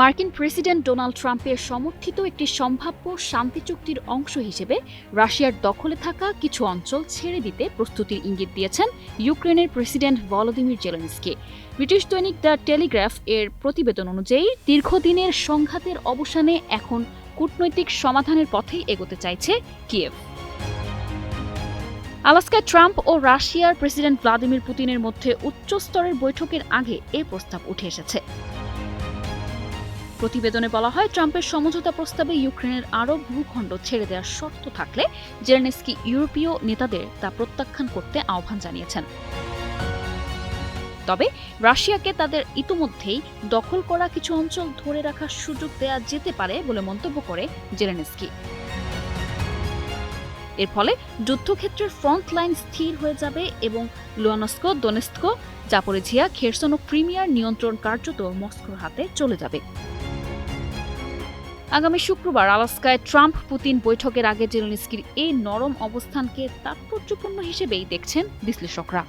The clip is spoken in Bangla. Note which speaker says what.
Speaker 1: মার্কিন প্রেসিডেন্ট ডোনাল্ড ট্রাম্পের সমর্থিত একটি সম্ভাব্য শান্তি চুক্তির অংশ হিসেবে রাশিয়ার দখলে থাকা কিছু অঞ্চল ছেড়ে দিতে প্রস্তুতির ইঙ্গিত দিয়েছেন ইউক্রেনের প্রেসিডেন্ট ভলোদিমির জেলেনস্কি। ব্রিটিশ দৈনিক দ্য টেলিগ্রাফ এর প্রতিবেদন অনুযায়ী, দীর্ঘদিনের সংঘাতের অবসানে এখন কূটনৈতিক সমাধানের পথেই এগোতে চাইছে কিয়েভ। আলাস্কায় ট্রাম্প ও রাশিয়ার প্রেসিডেন্ট ভ্লাদিমির পুতিনের মধ্যে উচ্চ স্তরের বৈঠকের আগে এ প্রস্তাব উঠে এসেছে। প্রতিবেদনে বলা হয়, ট্রাম্পের সমঝোতা প্রস্তাবে ইউক্রেনের আরব ভূখণ্ড ছেড়ে দেওয়ার শর্ত থাকলে জেরনেস্কি ইউরোপীয় নেতাদের তা প্রত্যাখ্যান করতে আহ্বান জানিয়েছেন। তবে রাশিয়াকে তাদের ইতোমধ্যেই দখল করা কিছু অঞ্চল ধরে রাখার সুযোগ দেয়া যেতে পারে বলে মন্তব্য করে জেলেনস্কি। এর ফলে যুদ্ধক্ষেত্রের ফ্রন্ট লাইন স্থির হয়ে যাবে এবং লুয়ানস্কো, দোনেস্কো জাপোরেঝিয়া খেরসন ও ক্রিমিয়ার নিয়ন্ত্রণ কার্যত মস্কোর হাতে চলে যাবে। আগামী শুক্রবার আলাস্কায় ট্রাম্প পুতিন বৈঠকের আগে জেলেনস্কির এই নরম অবস্থানকে তাৎপর্যপূর্ণ হিসেবেই দেখছেন বিশ্লেষকরা।